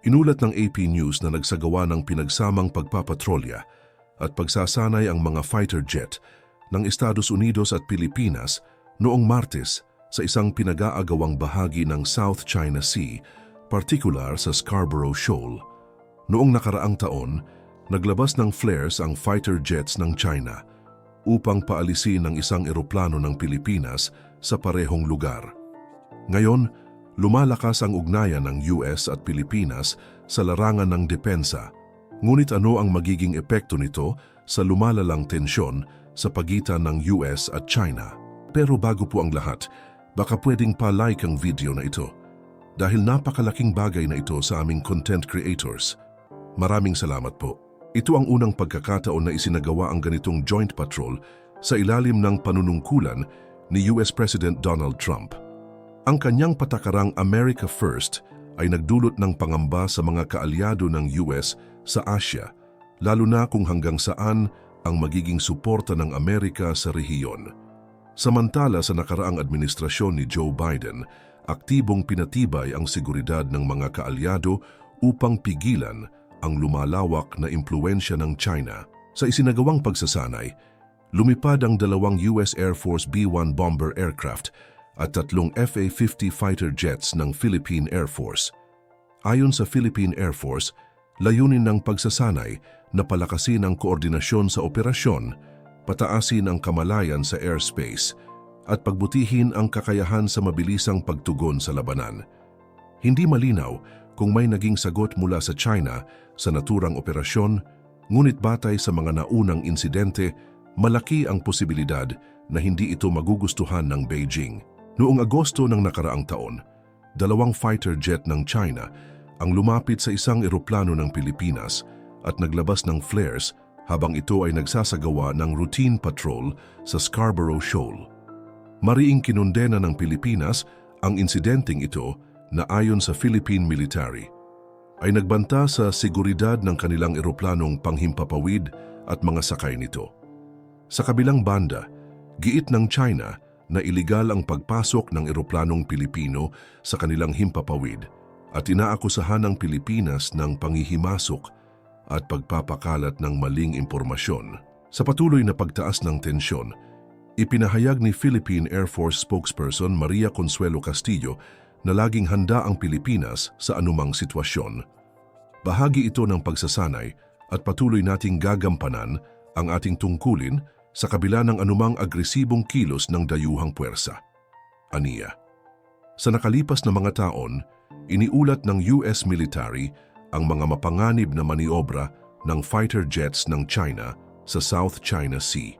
Inulat ng AP News na nagsagawa ng pinagsamang pagpapatrolya at pagsasanay ang mga fighter jet ng Estados Unidos at Pilipinas noong Martes sa isang pinag-aagawang bahagi ng South China Sea, partikular sa Scarborough Shoal. Noong nakaraang taon, naglabas ng flares ang fighter jets ng China upang paalisin ang isang eroplano ng Pilipinas sa parehong lugar. Ngayon, lumalakas ang ugnayan ng US at Pilipinas sa larangan ng depensa. Ngunit ano ang magiging epekto nito sa lumalalang tensyon sa pagitan ng US at China? Pero bago po ang lahat, baka pwedeng pa-like ang video na ito dahil napakalaking bagay na ito sa aming content creators. Maraming salamat po. Ito ang unang pagkakataon na isinagawa ang ganitong joint patrol sa ilalim ng panunungkulan ni US President Donald Trump. Ang kanyang patakarang America First ay nagdulot ng pangamba sa mga kaalyado ng US sa Asia, lalo na kung hanggang saan ang magiging suporta ng Amerika sa rehiyon. Samantala sa nakaraang administrasyon ni Joe Biden, aktibong pinatibay ang seguridad ng mga kaalyado upang pigilan ang lumalawak na impluensya ng China. Sa isinagawang pagsasanay, lumipad ang dalawang US Air Force B-1 bomber aircraft at tatlong FA-50 fighter jets ng Philippine Air Force. Ayon sa Philippine Air Force, layunin ng pagsasanay na palakasin ang koordinasyon sa operasyon, pataasin ang kamalayan sa airspace, at pagbutihin ang kakayahan sa mabilisang pagtugon sa labanan. Hindi malinaw kung may naging sagot mula sa China sa naturang operasyon, ngunit batay sa mga naunang insidente, malaki ang posibilidad na hindi ito magugustuhan ng Beijing. Noong Agosto ng nakaraang taon, dalawang fighter jet ng China ang lumapit sa isang eroplano ng Pilipinas at naglabas ng flares habang ito ay nagsasagawa ng routine patrol sa Scarborough Shoal. Mariing kinundena ng Pilipinas ang insidenteng ito na ayon sa Philippine Military ay nagbanta sa seguridad ng kanilang eroplanong panghimpapawid at mga sakay nito. Sa kabilang banda, giit ng China na iligal ang pagpasok ng eroplanong Pilipino sa kanilang himpapawid at inaakusahan ng Pilipinas ng panghihimasok at pagpapakalat ng maling impormasyon. Sa patuloy na pagtaas ng tensyon, ipinahayag ni Philippine Air Force spokesperson Maria Consuelo Castillo na laging handa ang Pilipinas sa anumang sitwasyon. Bahagi ito ng pagsasanay at patuloy nating gagampanan ang ating tungkulin sa kabila ng anumang agresibong kilos ng dayuhang puwersa. Aniya. Sa nakalipas na mga taon, iniulat ng US military ang mga mapanganib na maniobra ng fighter jets ng China sa South China Sea.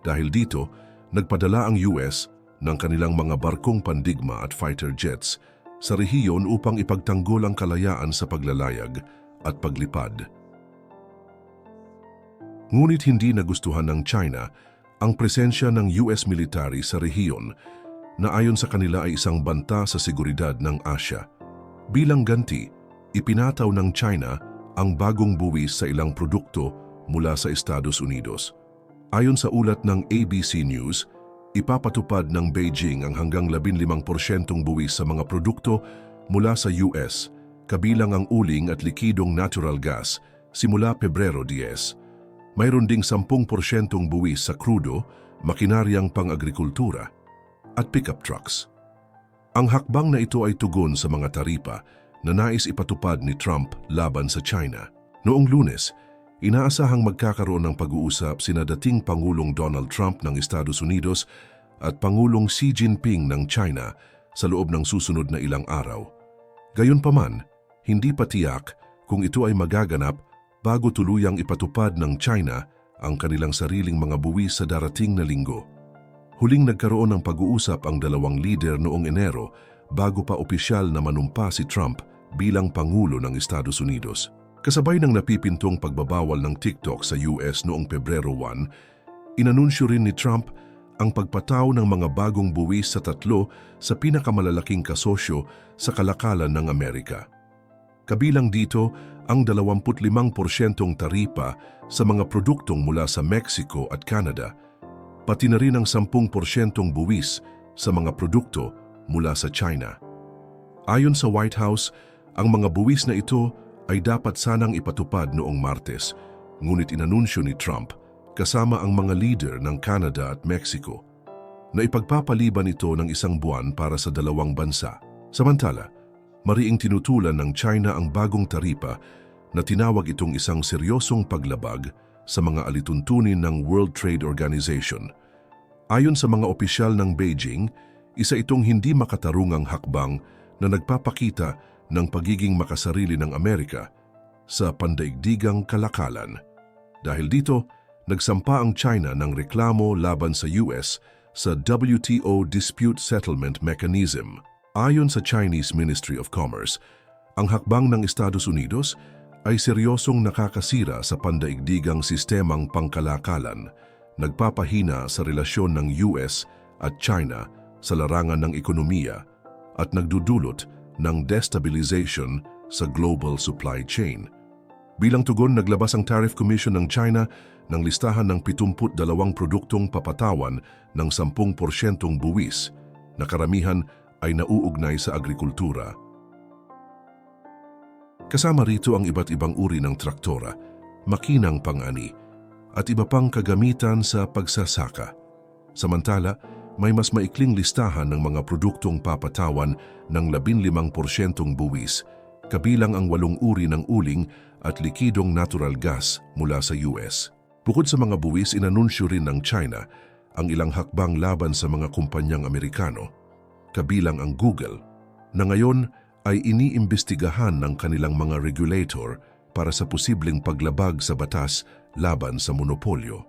Dahil dito, nagpadala ang US ng kanilang mga barkong pandigma at fighter jets sa rehiyon upang ipagtanggol ang kalayaan sa paglalayag at paglipad. Ngunit hindi nagustuhan ng China ang presensya ng US military sa rehiyon na ayon sa kanila ay isang banta sa seguridad ng Asya. Bilang ganti, ipinataw ng China ang bagong buwis sa ilang produkto mula sa Estados Unidos. Ayon sa ulat ng ABC News, ipapatupad ng Beijing ang hanggang 15% buwis sa mga produkto mula sa US, kabilang ang uling at likidong natural gas, simula Pebrero 10. Mayroon ding 10% buwis sa krudo, makinaryang pang-agrikultura, at pickup trucks. Ang hakbang na ito ay tugon sa mga taripa na nais ipatupad ni Trump laban sa China. Noong lunes, inaasahang magkakaroon ng pag-uusap sina dating Pangulong Donald Trump ng Estados Unidos at Pangulong Xi Jinping ng China sa loob ng susunod na ilang araw. Gayunpaman, hindi pa tiyak kung ito ay magaganap bago tuluyang ipatupad ng China ang kanilang sariling mga buwis sa darating na linggo. Huling nagkaroon ng pag-uusap ang dalawang lider noong Enero bago pa opisyal na manumpa si Trump bilang Pangulo ng Estados Unidos. Kasabay ng napipintong pagbabawal ng TikTok sa US noong Pebrero 1, inanunsyo rin ni Trump ang pagpataw ng mga bagong buwis sa tatlo sa pinakamalalaking kasosyo sa kalakalan ng Amerika. Kabilang dito ang 25% taripa sa mga produktong mula sa Mexico at Canada, pati na rin ang 10% buwis sa mga produkto mula sa China. Ayon sa White House, Ang mga buwis na ito ay dapat sanang ipatupad noong Martes, ngunit inanunsyo ni Trump kasama ang mga leader ng Canada at Mexico na ipagpapaliban ito ng isang buwan para sa dalawang bansa. Samantala, mariing tinutulan ng China ang bagong taripa na tinawag itong isang seryosong paglabag sa mga alituntunin ng World Trade Organization. Ayon sa mga opisyal ng Beijing, isa itong hindi makatarungang hakbang na nagpapakita ng pagiging makasarili ng Amerika sa pandaigdigang kalakalan. Dahil dito, nagsampa ang China ng reklamo laban sa US sa WTO Dispute Settlement Mechanism. Ayon sa Chinese Ministry of Commerce, ang hakbang ng Estados Unidos ay seryosong nakakasira sa pandaigdigang sistemang pangkalakalan, nagpapahina sa relasyon ng US at China sa larangan ng ekonomiya at nagdudulot ng destabilization sa global supply chain. Bilang tugon, naglabas ang Tariff Commission ng China ng listahan ng 72 produktong papatawan ng 10% buwis na karamihan ay nauugnay sa agrikultura. Kasama rito ang iba't ibang uri ng traktora, makinang pang-ani, at iba pang kagamitan sa pagsasaka. Samantala, may mas maikling listahan ng mga produktong papatawan ng 15% buwis, kabilang ang walong uri ng uling at likidong natural gas mula sa US. Bukod sa mga buwis, inanunsyo rin ng China ang ilang hakbang laban sa mga kumpanyang Amerikano, kabilang ang Google, na ngayon ay iniimbestigahan ng kanilang mga regulator para sa posibleng paglabag sa batas laban sa monopolyo.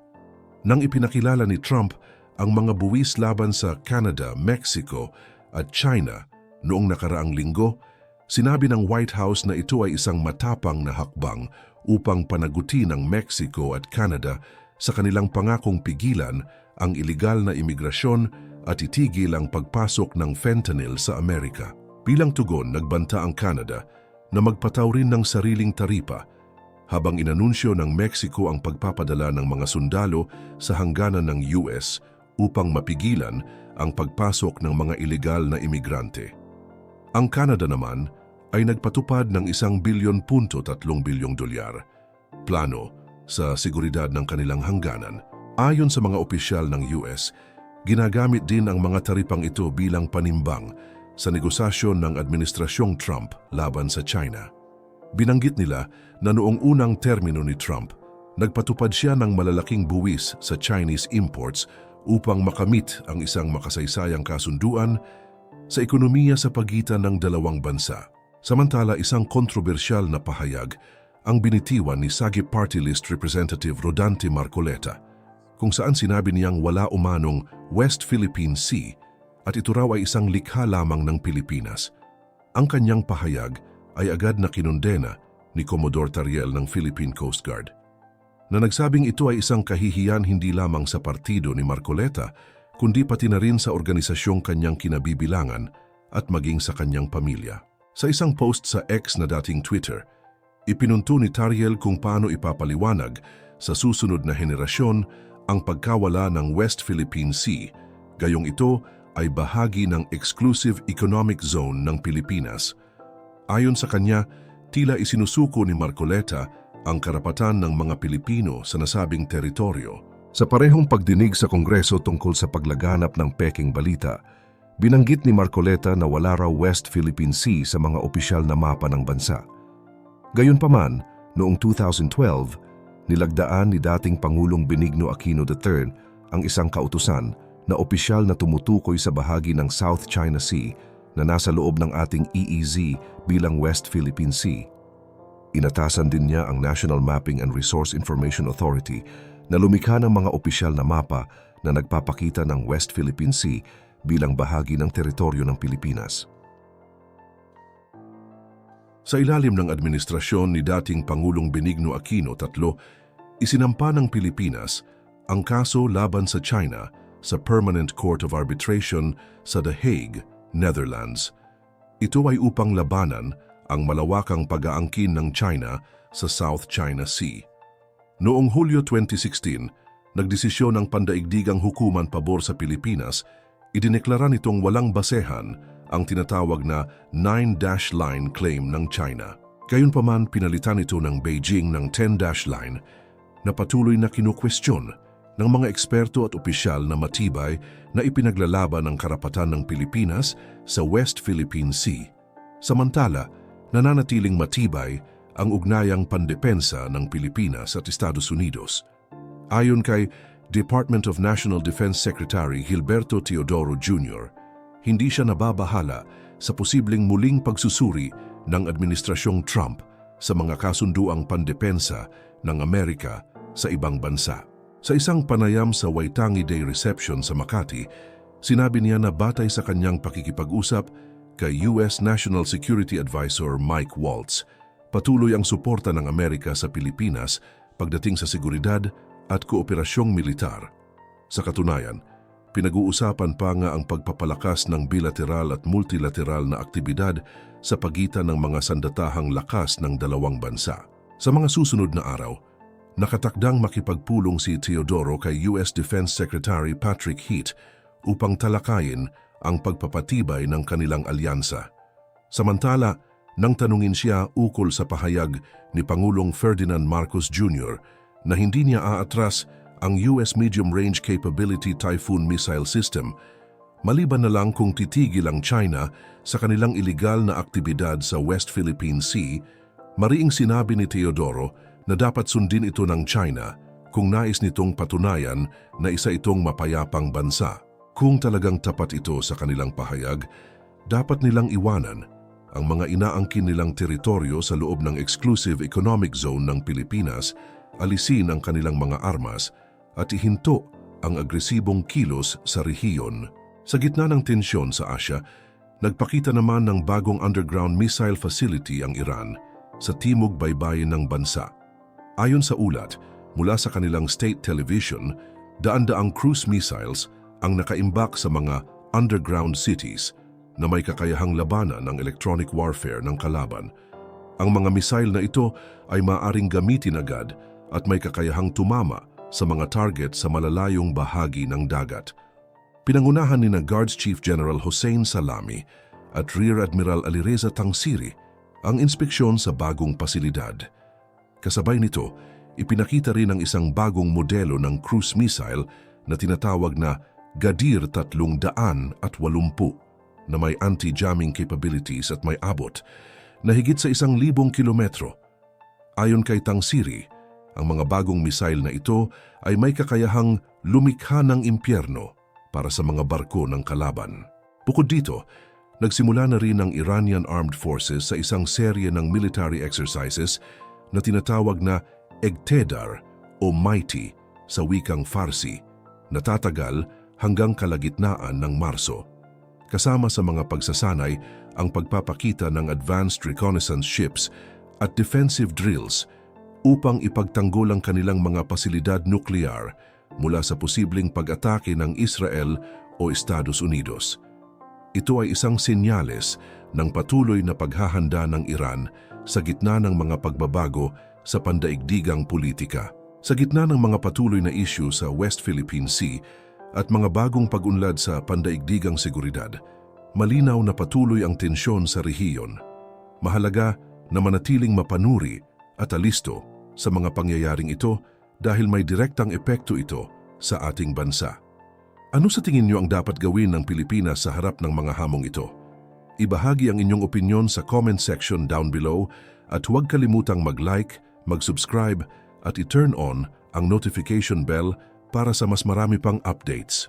Nang ipinakilala ni Trump ang mga buwis laban sa Canada, Mexico at China noong nakaraang linggo, sinabi ng White House na ito ay isang matapang na hakbang upang panagutin ng Mexico at Canada sa kanilang pangakong pigilan ang ilegal na imigrasyon at itigil ang pagpasok ng fentanyl sa Amerika. Bilang tugon, nagbanta ang Canada na magpataw rin ng sariling taripa habang inanunsyo ng Mexico ang pagpapadala ng mga sundalo sa hangganan ng US upang mapigilan ang pagpasok ng mga ilegal na imigrante. Ang Canada naman ay nagpatupad ng isang bilyon punto tatlong bilyong dolyar, plano sa seguridad ng kanilang hangganan. Ayon sa mga opisyal ng US, ginagamit din ang mga taripang ito bilang panimbang sa negosasyon ng Administrasyong Trump laban sa China. Binanggit nila na noong unang termino ni Trump, nagpatupad siya ng malalaking buwis sa Chinese imports upang makamit ang isang makasaysayang kasunduan sa ekonomiya sa pagitan ng dalawang bansa. Samantala isang kontrobersyal na pahayag ang binitiwan ni Sagi Party List Representative Rodante Marcoleta kung saan sinabi niyang wala umanong West Philippine Sea at ito raw ay isang likha lamang ng Pilipinas. Ang kanyang pahayag ay agad na kinondena ni Commodore Tariel ng Philippine Coast Guard na nagsabing ito ay isang kahihiyan hindi lamang sa partido ni Marcoleta kundi pati na rin sa organisasyong kanyang kinabibilangan at maging sa kanyang pamilya. Sa isang post sa X na dating Twitter, ipinunto ni Tariel kung paano ipapaliwanag sa susunod na henerasyon ang pagkawala ng West Philippine Sea, gayong ito ay bahagi ng Exclusive Economic Zone ng Pilipinas. Ayon sa kanya, tila isinusuko ni Marcoleta ang karapatan ng mga Pilipino sa nasabing teritoryo. Sa parehong pagdinig sa Kongreso tungkol sa paglaganap ng peking balita, binanggit ni Marcoleta na wala raw West Philippine Sea sa mga opisyal na mapa ng bansa. Gayunpaman, noong 2012, nilagdaan ni dating Pangulong Benigno Aquino III ang isang kautusan na opisyal na tumutukoy sa bahagi ng South China Sea na nasa loob ng ating EEZ bilang West Philippine Sea. Inatasan din niya ang National Mapping and Resource Information Authority na lumikha ng mga opisyal na mapa na nagpapakita ng West Philippine Sea bilang bahagi ng teritoryo ng Pilipinas. Sa ilalim ng administrasyon ni dating Pangulong Benigno Aquino III, isinampa ng Pilipinas ang kaso laban sa China sa Permanent Court of Arbitration sa The Hague, Netherlands. Ito ay upang labanan ang malawakang pag-aangkin ng China sa South China Sea. Noong Hulyo 2016, nagdesisyon ng pandaigdigang hukuman pabor sa Pilipinas, idineklara nitong walang basehan ang tinatawag na Nine-Dash Line claim ng China. Gayunpaman pinalitan ito ng Beijing ng Ten-Dash Line na patuloy na kinukwestiyon ng mga eksperto at opisyal na matibay na ipinaglalaban ang karapatan ng Pilipinas sa West Philippine Sea. Samantala, nananatiling matibay ang ugnayang pandepensa ng Pilipinas at Estados Unidos. Ayon kay Department of National Defense Secretary Gilberto Teodoro Jr., hindi siya nababahala sa posibleng muling pagsusuri ng Administrasyong Trump sa mga kasunduang pandepensa ng Amerika sa ibang bansa. Sa isang panayam sa Waitangi Day Reception sa Makati, sinabi niya na batay sa kanyang pakikipag-usap kay US National Security Advisor Mike Waltz, patuloy ang suporta ng Amerika sa Pilipinas pagdating sa seguridad at kooperasyong militar. Sa katunayan, pinag-uusapan pa nga ang pagpapalakas ng bilateral at multilateral na aktibidad sa pagitan ng mga sandatahang lakas ng dalawang bansa. Sa mga susunod na araw, nakatakdang makipagpulong si Teodoro kay US Defense Secretary Patrick Heath upang talakayin ang pagpapatibay ng kanilang alyansa. Samantala, nang tanungin siya ukol sa pahayag ni Pangulong Ferdinand Marcos Jr. na hindi niya aatras ang US Medium Range Capability Typhoon Missile System, maliban na lang kung titigil ang China sa kanilang iligal na aktibidad sa West Philippine Sea, mariing sinabi ni Teodoro na dapat sundin ito ng China kung nais nitong patunayan na isa itong mapayapang bansa. Kung talagang tapat ito sa kanilang pahayag, dapat nilang iwanan ang mga inaangkin nilang teritoryo sa loob ng Exclusive Economic Zone ng Pilipinas, alisin ang kanilang mga armas at ihinto ang agresibong kilos sa rehiyon. Sa gitna ng tensyon sa Asya, nagpakita naman ng bagong underground missile facility ang Iran sa timog baybayin ng bansa. Ayon sa ulat, mula sa kanilang state television, daan-daang cruise missiles ang nakaimbak sa mga underground cities na may kakayahang labanan ng electronic warfare ng kalaban. Ang mga missile na ito ay maaring gamitin agad at may kakayahang tumama sa mga target sa malalayong bahagi ng dagat. Pinangunahan ni na Guards Chief General Hossein Salami at Rear Admiral Alireza Tangsiri ang inspeksyon sa bagong pasilidad. Kasabay nito, ipinakita rin ang isang bagong modelo ng cruise missile na tinatawag na Gadir 380 na may anti-jamming capabilities at may abot na higit sa isang libong kilometro. Ayon kay Tangsiri, ang mga bagong missile na ito ay may kakayahang lumikha ng impyerno para sa mga barko ng kalaban. Bukod dito, nagsimula na rin ang Iranian Armed Forces sa isang serye ng military exercises na tinatawag na Egtedar o Mighty sa wikang Farsi na tatagal hanggang kalagitnaan ng Marso. Kasama sa mga pagsasanay ang pagpapakita ng advanced reconnaissance ships at defensive drills upang ipagtanggol ang kanilang mga pasilidad nuklear mula sa posibleng pag-atake ng Israel o Estados Unidos. Ito ay isang senyales ng patuloy na paghahanda ng Iran sa gitna ng mga pagbabago sa pandaigdigang politika. Sa gitna ng mga patuloy na issue sa West Philippine Sea at mga bagong pag-unlad sa pandaigdigang seguridad, malinaw na patuloy ang tensyon sa rehiyon. Mahalaga na manatiling mapanuri at alisto sa mga pangyayaring ito dahil may direktang epekto ito sa ating bansa. Ano sa tingin niyo ang dapat gawin ng Pilipinas sa harap ng mga hamong ito? Ibahagi ang inyong opinion sa comment section down below at huwag kalimutang mag-like, mag-subscribe at i-turn on ang notification bell para sa mas marami pang updates.